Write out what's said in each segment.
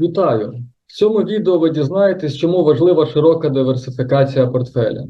Вітаю! В цьому відео ви дізнаєтесь, чому важлива широка диверсифікація портфеля.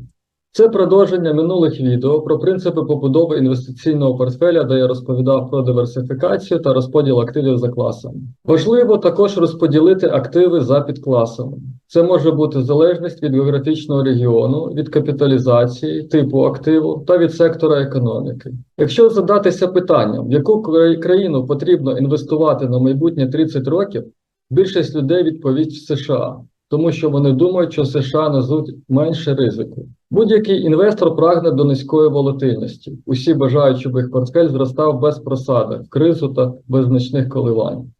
Це продовження минулих відео про принципи побудови інвестиційного портфеля, де я розповідав про диверсифікацію та розподіл активів за класами. Важливо також розподілити активи за підкласами. Це може бути залежність від географічного регіону, від капіталізації, типу активу та від сектора економіки. Якщо задатися питанням, в яку країну потрібно інвестувати на майбутнє 30 років, більшість людей відповість в США, тому що вони думають, що США несуть менше ризику. Будь-який інвестор прагне до низької волатильності. Усі бажають, щоб їх портфель зростав без просади, в кризу та без значних коливань.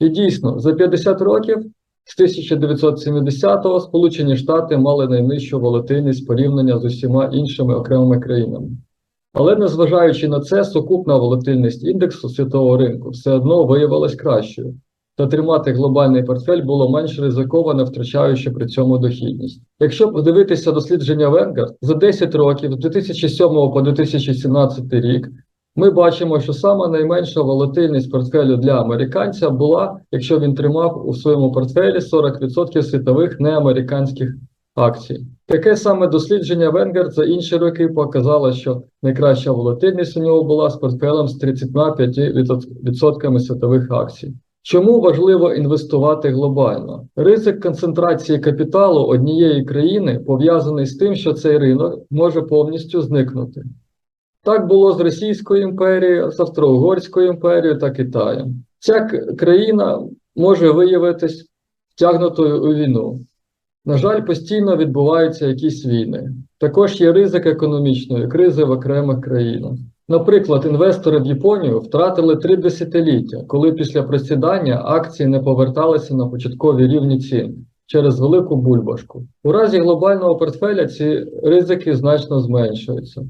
І дійсно, за 50 років з 1970-го Сполучені Штати мали найнижчу волатильність порівняння з усіма іншими окремими країнами. Але незважаючи на це, сукупна волатильність індексу світового ринку все одно виявилась кращою, та тримати глобальний портфель було менш ризиковано, втрачаючи при цьому дохідність. Якщо подивитися дослідження Vanguard, за 10 років з 2007 по 2017 рік ми бачимо, що саме найменша волатильність портфелю для американця була, якщо він тримав у своєму портфелі 40% світових неамериканських акцій. Таке саме дослідження Vanguard за інші роки показало, що найкраща волатильність у нього була з портфелем з 35% світових акцій. Чому важливо інвестувати глобально? Ризик концентрації капіталу однієї країни пов'язаний з тим, що цей ринок може повністю зникнути. Так було з Російською імперією, з Австро-Угорською імперією та Китаєм. Ця країна може виявитись втягнутою у війну. На жаль, постійно відбуваються якісь війни. Також є ризик економічної кризи в окремих країнах. Наприклад, інвестори в Японію втратили три десятиліття, коли після просідання акції не поверталися на початкові рівні цін через велику бульбашку. У разі глобального портфеля ці ризики значно зменшуються.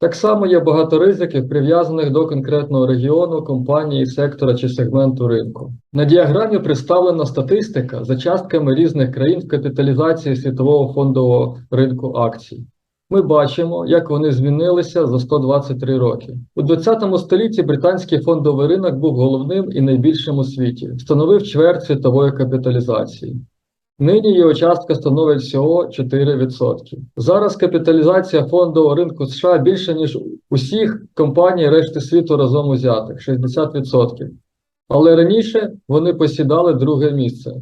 Так само є багато ризиків, прив'язаних до конкретного регіону, компанії, сектора чи сегменту ринку. На діаграмі представлена статистика за частками різних країн в капіталізації світового фондового ринку акцій. Ми бачимо, як вони змінилися за 123 роки. У 20 столітті британський фондовий ринок був головним і найбільшим у світі, становив чверть світової капіталізації. Нині його частка становить всього 4%. Зараз капіталізація фондового ринку США більше, ніж усіх компаній решти світу разом узятих 60%. Але раніше вони посідали друге місце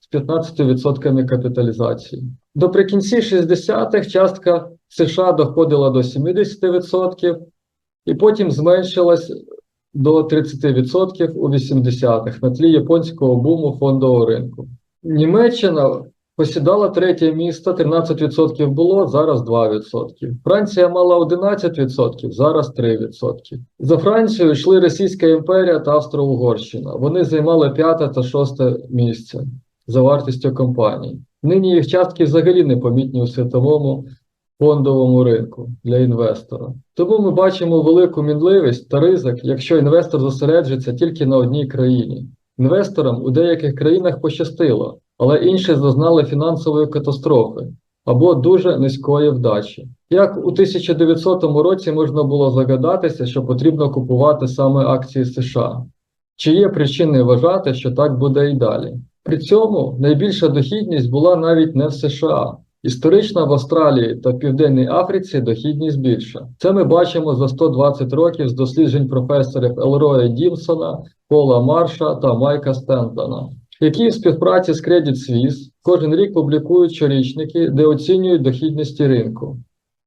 з 15% капіталізації. Доприкінці 60-х частка США доходила до 70% і потім зменшилась до 30% у 80-х на тлі японського буму фондового ринку. Німеччина посідала третє місце, 13% було, зараз 2%. Франція мала 11%, зараз 3%. За Францією йшли Російська імперія та Австро-Угорщина. Вони займали п'яте та шосте місце за вартістю компаній. Нині їх частки взагалі не помітні у світовому фондовому ринку для інвестора. Тому ми бачимо велику мінливість та ризик, якщо інвестор зосереджується тільки на одній країні. Інвесторам у деяких країнах пощастило, але інші зазнали фінансової катастрофи або дуже низької вдачі. Як у 1900 році можна було загадатися, що потрібно купувати саме акції США? Чи є причини вважати, що так буде і далі? При цьому найбільша дохідність була навіть не в США. Історично в Австралії та Південній Африці дохідність більша. Це ми бачимо за 120 років з досліджень професорів Елроя Дімсона, Пола Марша та Майка Стентона, які в співпраці з Credit Suisse кожен рік публікують щорічники, де оцінюють дохідності ринку.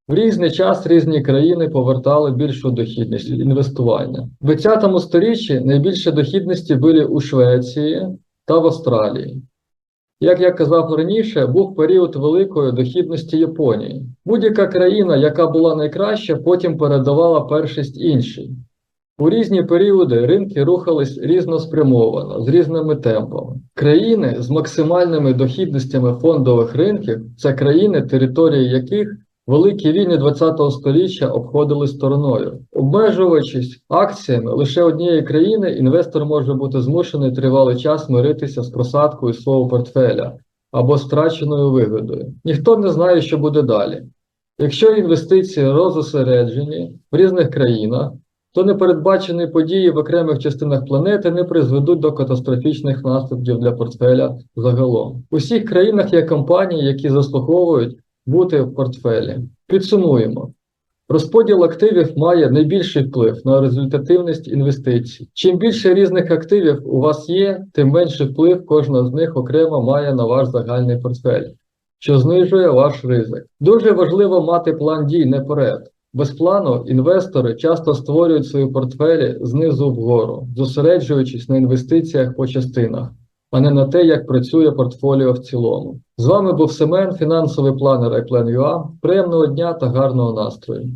В різний час різні країни повертали більшу дохідність від інвестування. В 20 сторіччі найбільші дохідності були у Швеції та в Австралії. Як я казав раніше, був період великої дохідності Японії. Будь-яка країна, яка була найкраща, потім передавала першість іншій. У різні періоди ринки рухались різноспрямовано, з різними темпами. Країни з максимальними дохідностями фондових ринків це країни, території яких великі війни ХХ століття обходили стороною. Обмежуючись акціями лише однієї країни, інвестор може бути змушений тривалий час миритися з просадкою свого портфеля або страченою вигодою. Ніхто не знає, що буде далі. Якщо інвестиції розосереджені в різних країнах, то непередбачені події в окремих частинах планети не призведуть до катастрофічних наслідків для портфеля загалом. У всіх країнах є компанії, які заслуговують бути в портфелі. Підсумуємо. Розподіл активів має найбільший вплив на результативність інвестицій. Чим більше різних активів у вас є, тим менший вплив кожна з них окремо має на ваш загальний портфель, що знижує ваш ризик. Дуже важливо мати план дій наперед. Без плану інвестори часто створюють свої портфелі знизу вгору, зосереджуючись на інвестиціях по частинах, а не на те, як працює портфоліо в цілому. З вами був Семен, фінансовий планер iPlan.ua. Приємного дня та гарного настрою!